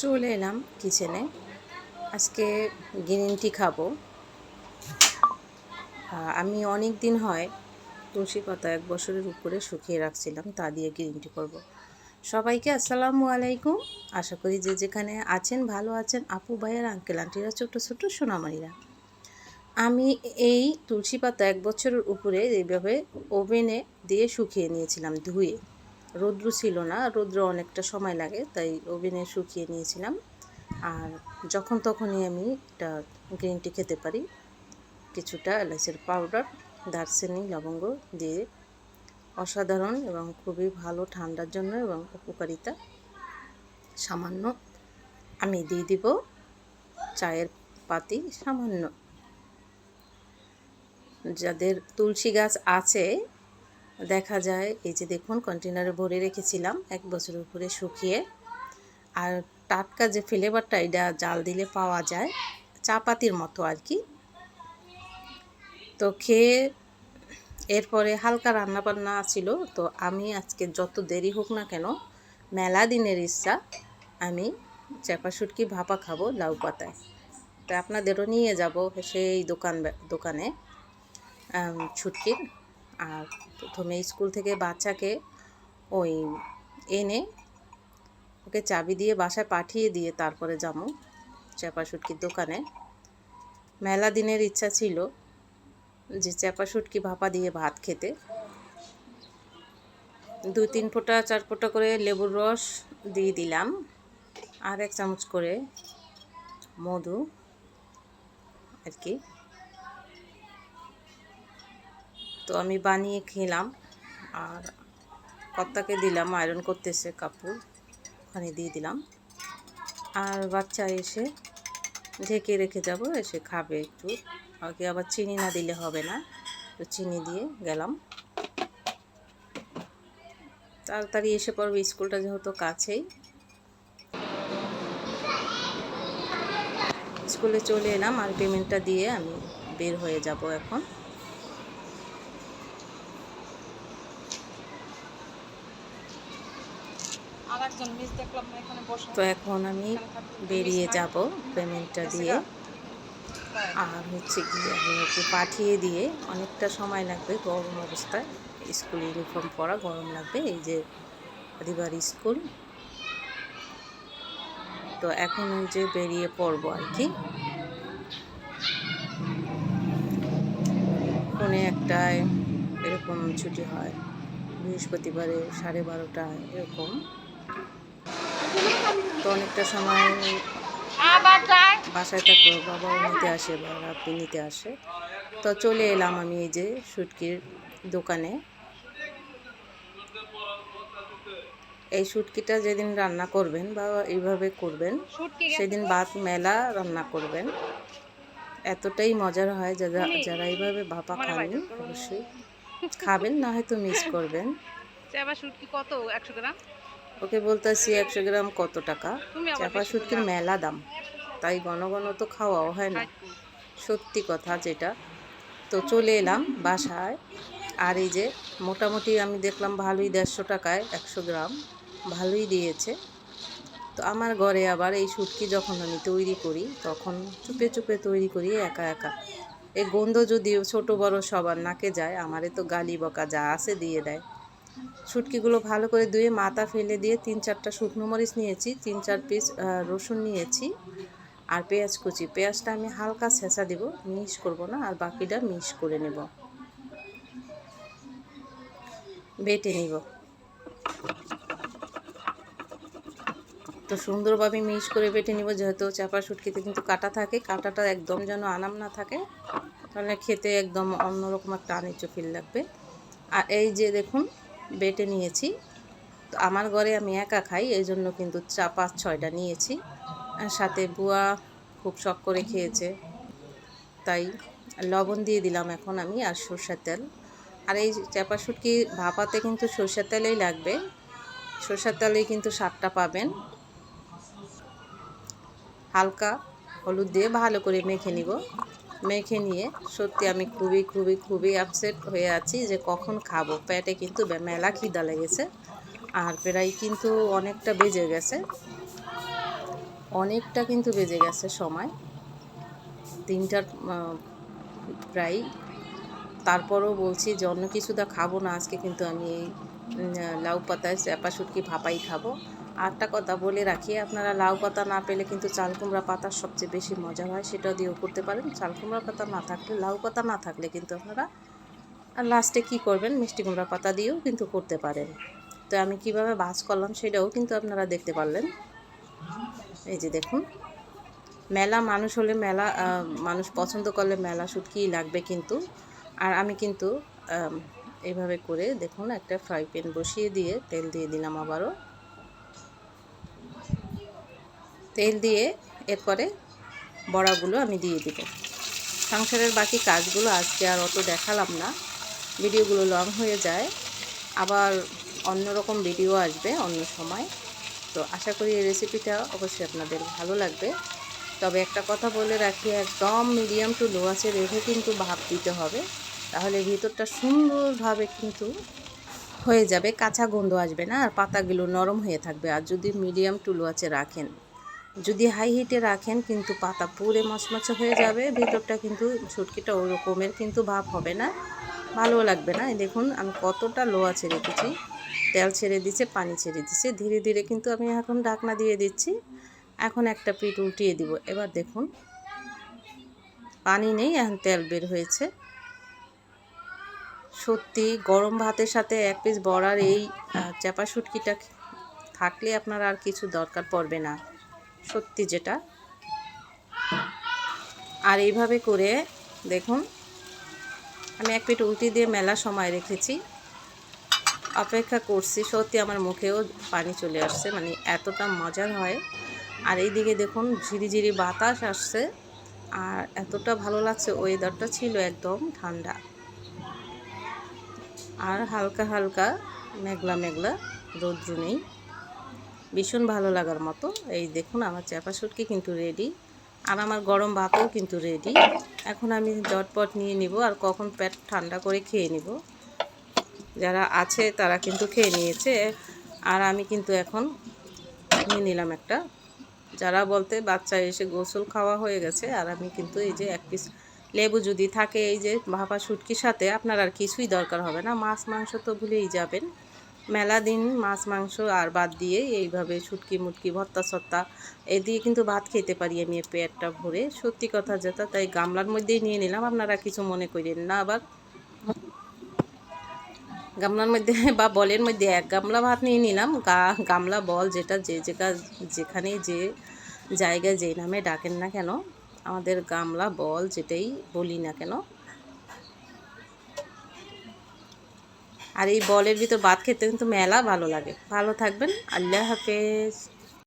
চলে এলাম কিচেনে। আজকে গ্রিন টি খাব। আমি অনেক দিন হয় তুলসী পাতা এক বছরের উপরে শুকিয়ে রাখছিলাম, তা দিয়ে গ্রিন টি করব। সবাইকে আসসালামু আলাইকুম। আশা করি যে যেখানে আছেন, ভালো আছেন, আপু, ভাইয়ের আঙ্কেল আন্টিরা ছোটো ছোটো সোনামারিরা। আমি এই তুলসী পাতা এক বছরের উপরে এইভাবে ওভেনে দিয়ে শুকিয়ে নিয়েছিলাম ধুয়ে। রৌদ্র ছিল না, রৌদ্র অনেকটা সময় লাগে, তাই ওভেনে শুকিয়ে নিয়েছিলাম। আর যখন তখনই আমি এটা গ্রিন টি খেতে পারি, কিছুটা এলাচের পাউডার, দারচিনি, লবঙ্গ দিয়ে। অসাধারণ এবং খুবই ভালো, ঠান্ডার জন্য এবং উপকারিতা। সামান্য আমি দিয়ে দিব চায়ের পাতি, সামান্য। যাদের তুলসী গাছ আছে দেখা যায়, এই যে দেখুন কন্টেনারে ভরে রেখেছিলাম, এক বছরের উপরে শুকিয়ে। আর টাটকা যে ফ্লেভারটা এটা জাল দিলে পাওয়া যায় চা পাতির মতো আর কি। তো খেয়ে এরপরে হালকা রান্না বান্না ছিল, তো আমি আজকে যত দেরি হোক না কেন, মেলা দিনের ইচ্ছা, আমি চাপা শুটকি ভাপা খাব লাউ পাতায়। তো আপনাদেরও নিয়ে যাব সেই দোকান, দোকানে ছুটকির আর প্রথমে স্কুল থেকে বাচ্চাকে ওই এনে ওকে চাবি দিয়ে বাসায় পাঠিয়ে দিয়ে তারপরে যাব চাপা শুটকির দোকানে। মেলা দিনের ইচ্ছা ছিল যে চাপা শুটকি ভাপা দিয়ে ভাত খেতে। দু তিন ফোঁটা, চার ফোঁটা করে লেবুর রস দিয়ে দিলাম আর এক চামচ করে মধু আর কি। তো আমি বানিয়ে খেলাম আর কর্তাকে দিলাম, আয়রন করতেছে কাপড়। ওখানে দিয়ে দিলাম। আর বাচ্চা এসে ঢেকে রেখে যাব, এসে খাবে একটু। আগে আবার চিনি না দিলে হবে না, তো চিনি দিয়ে গেলাম। তাড়াতাড়ি এসে পড়বে, স্কুলটা যেহেতু কাছেই। স্কুলে চলে এলাম আর পেমেন্টটা দিয়ে আমি বের হয়ে যাব এখন আর একজন মিস দেখলাম না এখানে বসে তো এখন আমি বেরিয়ে যাব পেমেন্টটা দিয়ে। আর হচ্ছে গিয়ে আমি ওকে পাঠিয়ে দিয়ে অনেকটা সময় লাগবে গরম অবস্থায়। স্কুল ইউনিফর্ম পরা গরম লাগবে এই যে আদিবার স্কুল। তো এখন ওই যে বেরিয়ে পড়ব আর কি। পৌনে একটায় এরকম ছুটি হয় বৃহস্পতিবারে সাড়ে বারোটায় এরকম। তো অনেকটা সময় বাসায় থাকো বাবাও নিতে আসে বা আপনি নিতে আসে। তো চলে এলাম আমি এই যে শুটকির দোকানে। এই শুটকিটা যেদিন রান্না করবেন বা এইভাবে করবেন সেদিন ভাত মেলা রান্না করবেন। এতটাই মজার হয় যারা যারা এইভাবে ভাপা খাবেন অবশ্যই। খাবেন না হয়তো মিস করবেন। শুটকি কত? একশো গ্রাম? ওকে বলতেছি একশো গ্রাম কত টাকা? চাপা শুটকির মেলা দাম। তাই ঘন ঘন তো খাওয়াও হয় না? সত্যি কথা যেটা। তো চলে এলাম বাসায়। আর এই যে মোটামুটি আমি দেখলাম ভালোই দেড়শো টাকায় একশো গ্রাম। ভালোই দিয়েছে। তো আমার ঘরে আবার এই শুটকি যখন আমি তৈরি করি তখন চুপে চুপে তৈরি করি একা একা। এই গন্ধ যদিও ছোট বড় সবার নাকে যায় আমারে তো গালি বকা যা আছে দিয়ে দেয়। শুটকিগুলো ভালো করে ধুয়ে মাথা ফেলে দিয়ে তিন চারটা শুকনো মরিচ নিয়েছি, তিন চার পিস রসুন নিয়েছি আর পেঁয়াজ কুচি। পেঁয়াজটা আমি হালকা ছেঁচা দেব মিক্স করব না, আর বাকিটা মিক্স করে নেব। বেটে নিব। তো সুন্দরভাবে মিক্স করে বেটে নিব, যেহেতু চাপা শুটকিতে কিন্তু কাটা থাকে, কাটাটা একদম যেন আনাম না থাকে, তাহলে খেতে একদম অন্যরকম একটা আনিচ ফিল লাগবে। আর এই যে দেখুন বেটে নিয়েছি। তো আমার ঘরে আমি একা খাই, এই জন্য কিন্তু চা পাঁচ ছয়টা নিয়েছি। আর সাথে বুয়া খুব শখ করে খেয়েছে। তাই লবণ দিয়ে দিলাম এখন আমি আর সর্ষের তেল। আর এই চাপা শুটকি ভাপাতে কিন্তু সর্ষের তেলেই লাগবে। সর্ষের তেলেই কিন্তু স্বাদটা পাবেন। হালকা হলুদ দিয়ে ভালো করে মেখে নিব। মেখে নিয়ে সত্যি আমি খুবই খুবই খুবই আপসেট হয়ে আছি যে কখন খাব। পেটে কিন্তু মেলা খিদা লেগেছে আর প্রায় কিন্তু অনেকটা বেজে গেছে। অনেকটা কিন্তু বেজে গেছে সময়। তিনটার প্রায়। তারপরও বলছি যে অন্য কিছু দা খাব না, আজকে কিন্তু আমি এই লাউ পাতায় চ্যাপা শুটকি ভাপাই খাব। আরেকটা কথা বলে রাখি আপনারা লাউ পাতা না পেলে কিন্তু চাল কুমড়া পাতার সবচেয়ে বেশি মজা হয় সেটা দিয়েও করতে পারেন। চাল কুমড়া পাতা না থাকলে লাউ পাতা না থাকলে কিন্তু আপনারা আর লাস্টে কী করবেন মিষ্টি কুমড়া পাতা দিয়েও কিন্তু করতে পারেন। তো আমি কীভাবে ভাজ করলাম সেটাও কিন্তু আপনারা দেখতে পারলেন। এই যে দেখুন মেলা মানুষ হলে মেলা মানুষ পছন্দ করলে মেলা শুটকিই লাগবে কিন্তু। আর আমি কিন্তু আম, এইভাবে করে দেখুন একটা ফ্রাই প্যান বসিয়ে দিয়ে তেল দিয়ে দিলাম আবারও। তেল দিয়ে এরপরে বড়াগুলো আমি দিয়ে দিব। সংসারের বাকি কাজগুলো আজকে আর অত দেখালাম না। ভিডিওগুলো লং হয়ে যায়। আবার অন্যরকম ভিডিও আসবে অন্য সময়। তো আশা করি এই রেসিপিটা অবশ্যই আপনাদের ভালো লাগবে। তবে একটা কথা বলে রাখি, একদম মিডিয়াম টু লো আছে, রেখে কিন্তু ভাপ দিতে হবে। তাহলে ভিতরটা সুন্দরভাবে কিন্তু হয়ে যাবে, কাঁচা গন্ধ আসবে না, আর পাতাগুলো নরম হয়ে থাকবে। আর যদি মিডিয়াম টু লো আছে, রাখেন। যদি হাই হিটে রাখেন কিন্তু পাতা পুরে মচমচে হয়ে যাবে, ভিতরটা কিন্তু ছুটকিটা ওই রকমের কিন্তু ভাব হবে না, ভালো লাগবে না। দেখুন, আমি কতটা লো ছেড়ে দিচ্ছি তেল ছেড়ে দিচ্ছে পানি ছেড়ে দিচ্ছে ধীরে ধীরে কিন্তু আমি এখন ঢাকনা দিয়ে দিচ্ছি। এখন একটা পিঠ উল্টিয়ে দিব। এবার দেখুন, পানি নেই, এখন তেল বের হয়েছে। সত্যি, গরম ভাতের সাথে এক পিস বড়ার এই চাপা শুটকিটা থাকলে আপনার আর কিছু দরকার পড়বে না। সত্যি যেটা। আর এইভাবে করে দেখুন, আমি এক পেট উল্টি দিয়ে মেলা সময় রেখেছি। অপেক্ষা করছি, সত্যি আমার মুখেও পানি চলে আসছে মানে এতটা মজার হয়। আর এইদিকে দেখুন, ঝিরিঝিরি বাতাস আসছে, আর এতটা ভালো লাগছে ওয়েদারটা ছিল একদম ঠান্ডা। আর হালকা হালকা, মেঘলা মেঘলা রৌদ্র নেই। ভীষণ ভালো লাগার মতো। এই দেখুন, আমার চাপা শুটকি কিন্তু রেডি আর আমার গরম ভাতও কিন্তু রেডি এখন আমি জটপট নিয়ে নিব আর কখন পেট ঠান্ডা করে খেয়ে নিব। যারা আছে তারা কিন্তু খেয়ে নিয়েছে। আর আমি কিন্তু এখন নিয়ে নিলাম একটা। যারা বলতে বাচ্চা এসে গোসল খাওয়া হয়ে গেছে, আর আমি কিন্তু এই যে এক পিস লেবু যদি থাকে, এই যে ভাপা শুটকির সাথে, আপনার আর কিছুই দরকার হবে না। মাছ, মাংস তো ভুলেই যাবেন। মেলা দিন মাছ, মাংস আর বাদ দিয়ে এইভাবে শুটকি, মুটকি, ভর্তা, সত্তা এই দিয়ে কিন্তু ভাত খেতে পারি আমি পেটটা ভরে। সত্যি কথা যেটা, তাই গামলার মধ্যেই নিয়ে নিলাম। আপনারা কিছু মনে করেন না আবার। গামলার মধ্যে বা বলের মধ্যে এক গামলা ভাত নিয়ে নিলাম। গা, গামলা, বল যেটা যে জায়গা যেখানে যে জায়গায় যে নামে ডাকেন না কেন, আমাদের গামলা, বল যেটাই বলি না কেন আর এই বলের ভিতর বাদ খেতে কিন্তু মেলা ভালো লাগে। ভালো থাকবেন আল্লাহ হাফেজ।